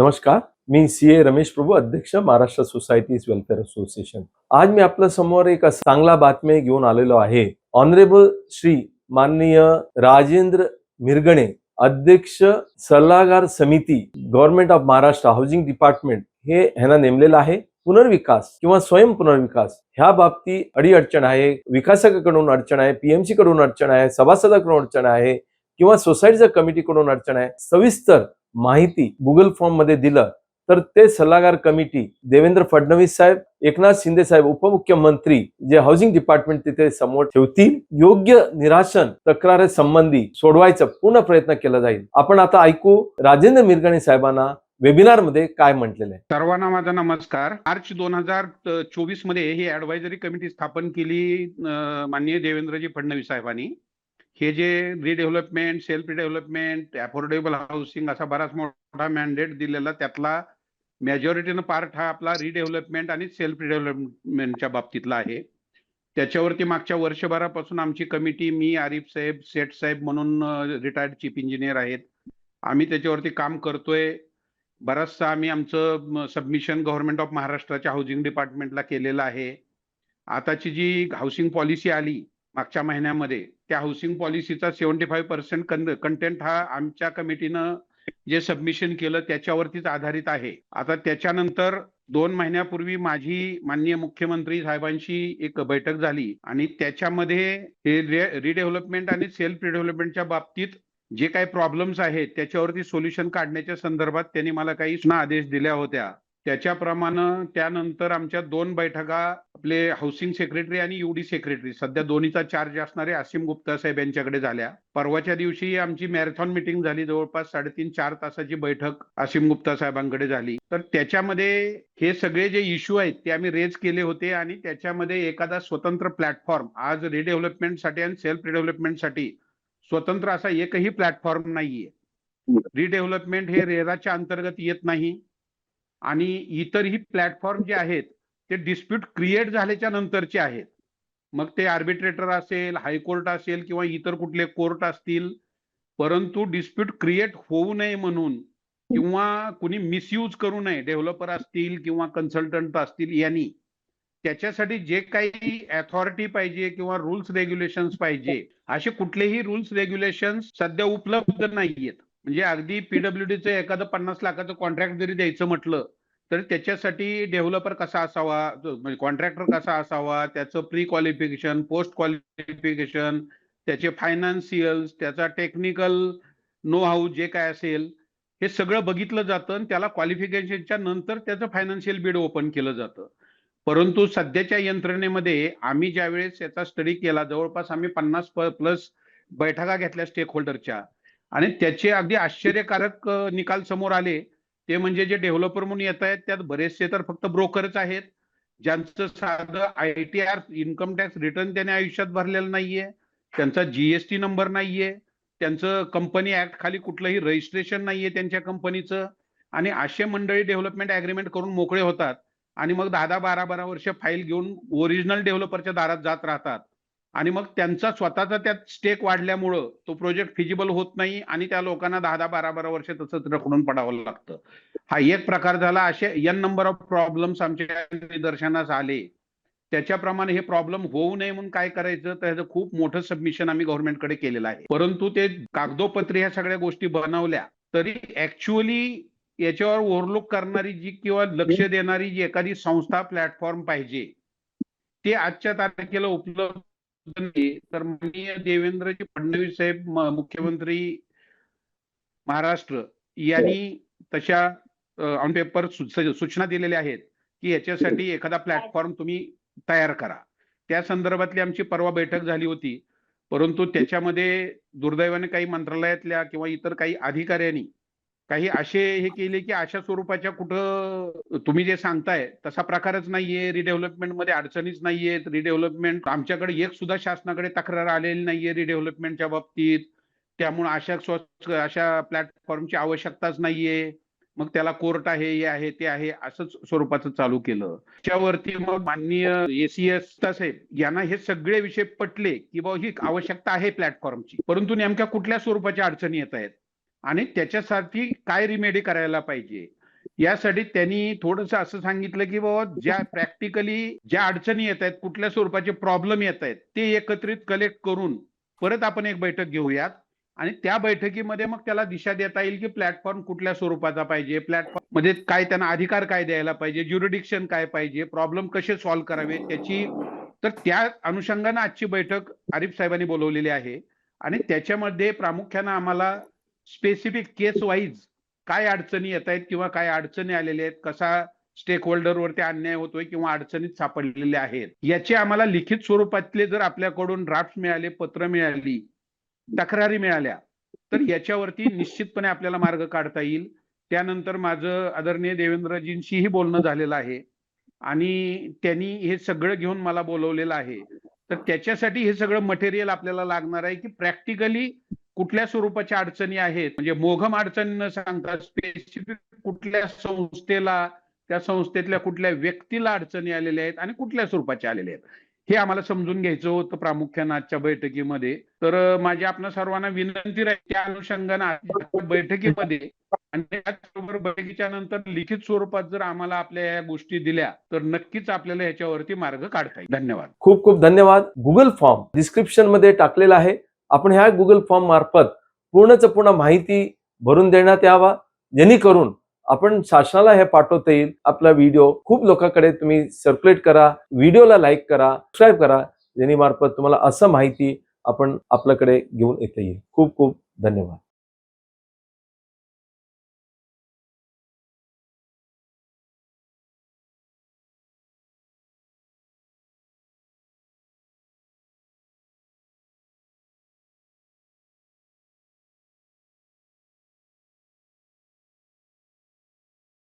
नमस्कार मी सी ए रमेश प्रभू अध्यक्ष Maharashtra societies welfare association. आज मी आपल्यासमोर एक चांगला बातमी घेऊन आलेलो आहे. ऑनरेबल श्री माननीय राजेंद्र मिरगणे अध्यक्ष सल्लागार समिती government of Maharashtra housing department हे ह्यांना नेमलेलं आहे. पुनर्विकास किंवा स्वयं पुनर्विकास ह्या बाबती अडी अडचण आहे विकासकाकडून अडचण आहे पीएमसी कडून अडचण आहे सभासदाकडून अडचण आहे किंवा सोसायटीच्या कमिटीकडून अडचण आहे. सविस्तर माहिती गुगल फॉर्ममध्ये दिलं तर ते सल्लागार कमिटी देवेंद्र फडणवीस साहेब एकनाथ शिंदे साहेब उपमुख्यमंत्री जे हाऊसिंग डिपार्टमेंट तिथे समोर ठेवतील योग्य निराशन तक्रारी संबंधी सोडवायचा पूर्ण प्रयत्न केला जाईल. आपण आता ऐकू राजेंद्र मिरगणे साहेबांना वेबिनारमध्ये काय म्हटलेलं आहे. सर्वांना माझा नमस्कार. मार्च दोन हजार चोवीसमध्ये ही ऍडवायझरी कमिटी स्थापन केली माननीय देवेंद्रजी फडणवीस साहेबांनी. हे जे redevelopment self development affordable housing असा बराच मोठा मॅन्डेट दिलेला त्यातला मेजॉरिटीनं पार्ट हा आपला रिडेव्हलपमेंट आणि सेल्फ डेव्हलपमेंटच्या बाबतीतला आहे. त्याच्यावरती मागच्या वर्षभरापासून आमची कमिटी मी आरिफ साहेब सेठ साहेब म्हणून रिटायर्ड चीफ इंजिनियर आहेत. आम्ही त्याच्यावरती काम करतोय. बराचसा आम्ही आमचं सबमिशन गव्हर्नमेंट ऑफ महाराष्ट्राच्या हाऊसिंग डिपार्टमेंटला केलेलं आहे. आताची जी हाऊसिंग पॉलिसी आली मागच्या महिन्यामध्ये त्या हाऊसिंग पॉलिसीचा सेव्हन्टी फाईव्ह पर्सेंट कंटेंट हा आमच्या कमिटीनं जे सबमिशन केलं त्याच्यावरतीच आधारित आहे. आता त्याच्यानंतर दोन महिन्यापूर्वी माझी माननीय मुख्यमंत्री साहेबांशी एक बैठक झाली आणि त्याच्यामध्ये हे रिडेव्हलपमेंट आणि सेल्फ रिडेव्हलपमेंटच्या बाबतीत जे काही प्रॉब्लेम्स आहेत त्याच्यावरती सोल्युशन काढण्याच्या संदर्भात त्यांनी मला काही सूचना आदेश दिल्या होत्या. त्याच्याप्रमाणे त्यानंतर आमच्या दोन बैठका आपले हाऊसिंग सेक्रेटरी आणि युडी सेक्रेटरी सध्या दोन्हीचा चार्ज असणारे असीम गुप्ता साहेब यांच्याकडे झाल्या. परवाच्या दिवशी आमची मॅरेथॉन मिटिंग झाली जवळपास साडेतीन चार तासाची बैठक असीम गुप्ता साहेबांकडे झाली. तर त्याच्यामध्ये हे सगळे जे इश्यू आहेत ते आम्ही रेज केले होते आणि त्याच्यामध्ये एखादा स्वतंत्र प्लॅटफॉर्म आज रिडेव्हलपमेंटसाठी आणि सेल्फ रिडेव्हलपमेंटसाठी स्वतंत्र असा एकही प्लॅटफॉर्म नाहीये. रिडेव्हलपमेंट हे रेराच्या अंतर्गत येत नाही. आणि इतरही प्लॅटफॉर्म जे आहेत ते डिस्प्यूट क्रिएट झाल्याच्या नंतरचे आहेत. मग ते आर्बिट्रेटर असेल हायकोर्ट असेल किंवा इतर कुठले कोर्ट असतील परंतु डिस्प्यूट क्रिएट होऊ नये म्हणून किंवा कुणी मिसयूज करू नये डेव्हलपर असतील किंवा कन्सल्टंट असतील यांनी त्याच्यासाठी जे काही अथॉरिटी पाहिजे किंवा रूल्स रेग्युलेशन्स पाहिजे असे कुठलेही रूल्स रेग्युलेशन्स सध्या उपलब्ध नाहीयेत. म्हणजे अगदी पीडब्ल्यूडीचं एखादं पन्नास लाखाचं कॉन्ट्रॅक्ट जरी द्यायचं म्हटलं तर त्याच्यासाठी डेव्हलपर कसा असावा? म्हणजे कॉन्ट्रॅक्टर कसा असावा? त्याचं प्री क्वालिफिकेशन पोस्ट क्वालिफिकेशन त्याचे फायनान्शियल्स त्याचा टेक्निकल नो हाऊ जे काय असेल हे सगळं बघितलं जातं आणि त्याला क्वालिफिकेशनच्या नंतर त्याचं फायनान्शियल बिड ओपन केलं जातं. परंतु सध्याच्या यंत्रणेमध्ये आम्ही ज्यावेळेस याचा स्टडी केला जवळपास आम्ही पन्नास प्लस बैठका घेतल्या स्टेक होल्डरच्या आणि त्याचे अगदी आश्चर्यकारक निकाल समोर आले. ते म्हणजे जे डेव्हलपर म्हणून येत आहेत त्यात बरेचसे तर फक्त ब्रोकरच आहेत. ज्यांचं साधं I T R income tax return त्याने आयुष्यात भरलेलं नाहीये. त्यांचा जीएसटी नंबर नाहीये. त्यांचं कंपनी ऍक्ट खाली कुठलंही रजिस्ट्रेशन नाहीये त्यांच्या कंपनीचं. आणि असे मंडळी डेव्हलपमेंट अग्रीमेंट करून मोकळे होतात आणि मग दहा दहा बारा बारा वर्ष फाईल घेऊन ओरिजिनल डेव्हलपरच्या दारात जात राहतात. आणि मग त्यांचा स्वतःचा त्यात स्टेक वाढल्यामुळं तो प्रोजेक्ट फिजिबल होत नाही आणि त्या लोकांना दहा दहा बारा बारा वर्ष तसंच रखडून पडावं लागतं. हा एक प्रकार झाला. असे एन नंबर ऑफ प्रॉब्लेम्स आमच्या निदर्शनास आले. त्याच्याप्रमाणे हे प्रॉब्लेम होऊ नये म्हणून काय करायचं? तर ह्याचं खूप मोठं सबमिशन आम्ही गव्हर्नमेंटकडे केलेलं आहे. परंतु ते कागदोपत्री ह्या सगळ्या गोष्टी बनवल्या तरी ऍक्च्युअली याच्यावर ओव्हरलुक करणारी जी किंवा लक्ष देणारी जी एखादी संस्था प्लॅटफॉर्म पाहिजे ते आजच्या तारखेला उपलब्ध तर माननीय देवेंद्रजी फडणवीस साहेब मुख्यमंत्री महाराष्ट्र यांनी तशा ऑन पेपर सूचना दिलेल्या आहेत की याच्यासाठी एखादा प्लॅटफॉर्म तुम्ही तयार करा. त्या संदर्भातली आमची परवा बैठक झाली होती. परंतु त्याच्यामध्ये दुर्दैवाने काही मंत्रालयातल्या किंवा इतर काही अधिकाऱ्यांनी काही असे हे केले की अशा स्वरूपाच्या कुठं तुम्ही जे सांगताय तसा प्रकारच नाहीये. रिडेव्हलपमेंटमध्ये अडचणीच नाहीयेत रिडेव्हलपमेंट आमच्याकडे एक सुद्धा शासनाकडे तक्रार आलेली नाहीये रिडेव्हलपमेंटच्या बाबतीत. त्यामुळे अशा अशा प्लॅटफॉर्मची आवश्यकताच नाहीये. मग त्याला कोर्ट आहे हे आहे ते आहे असंच स्वरूपाचं चालू केलं. त्याच्यावरती मग माननीय एसीएस साहेब यांना हे सगळे विषय पटले की बाबा ही आवश्यकता आहे प्लॅटफॉर्मची परंतु नेमक्या कुठल्या स्वरूपाच्या अडचणी येत आहेत? आणि त्याच्यासाठी काय रिमेडी करायला पाहिजे? यासाठी त्यांनी थोडंसं असं सांगितलं की बाबा ज्या प्रॅक्टिकली ज्या अडचणी येत आहेत कुठल्या स्वरूपाचे प्रॉब्लेम येत आहेत ते एकत्रित कलेक्ट करून परत आपण एक बैठक घेऊयात. आणि त्या बैठकीमध्ये मग त्याला दिशा देता येईल की प्लॅटफॉर्म कुठल्या स्वरूपाचा पाहिजे? प्लॅटफॉर्ममध्ये काय त्यांना अधिकार काय द्यायला पाहिजे? ज्युरिडिक्शन काय पाहिजे? प्रॉब्लेम कसे सॉल्व्ह करावे? त्याची तर त्या अनुषंगानं आजची बैठक आरिफ साहेबांनी बोलवलेली आहे. आणि त्याच्यामध्ये प्रामुख्यानं आम्हाला स्पेसिफिक केस वाईज काय अडचणी येत आहेत किंवा काय अडचणी आलेल्या आहेत कसा स्टेक होल्डरवरती अन्याय होतोय किंवा अडचणीत सापडलेले आहेत याचे आम्हाला लिखित स्वरूपातले जर आपल्याकडून ड्राफ्ट मिळाले पत्र मिळाली तक्रारी मिळाल्या तर याच्यावरती निश्चितपणे आपल्याला मार्ग काढता येईल. त्यानंतर माझं आदरणीय देवेंद्रजींशीही बोलणं झालेलं आहे आणि त्यांनी हे सगळं घेऊन मला बोलवलेलं आहे. तर त्याच्यासाठी हे सगळं मटेरियल आपल्याला लागणार आहे की प्रॅक्टिकली कुठल्या स्वरूपाच्या अडचणी आहेत? म्हणजे मोघम अडचणी न सांगता स्पेसिफिक कुठल्या संस्थेला त्या संस्थेतल्या कुठल्या व्यक्तीला अडचणी आलेल्या आहेत आणि कुठल्या स्वरूपाच्या आलेल्या आहेत? हे आम्हाला समजून घ्यायचं होतं प्रामुख्यानं आजच्या बैठकीमध्ये. तर माझी आपणा सर्वांना विनंती राहील त्या अनुषंगानं बैठकीमध्ये आणि त्याचबरोबर बैठकीच्या नंतर लिखित स्वरूपात जर आम्हाला आपल्या या गोष्टी दिल्या तर नक्कीच आपल्याला याच्यावरती मार्ग काढता येईल. धन्यवाद. खूप खूप धन्यवाद. गुगल फॉर्म डिस्क्रिप्शनमध्ये टाकलेला आहे. आपण ह्या गुगल फॉर्म मार्फत पूर्णच पूर्ण माहिती भरून देण्यात यावा. जेणेकरून आपण शासनाला हे पाठवता येईल. आपला व्हिडिओ खूप लोकांकडे तुम्ही सर्क्युलेट करा. व्हिडिओला लाईक करा सबस्क्राईब करा. जेणे मार्फत तुम्हाला असं माहिती आपण आपल्याकडे घेऊन येता येईल. खूप खूप धन्यवाद.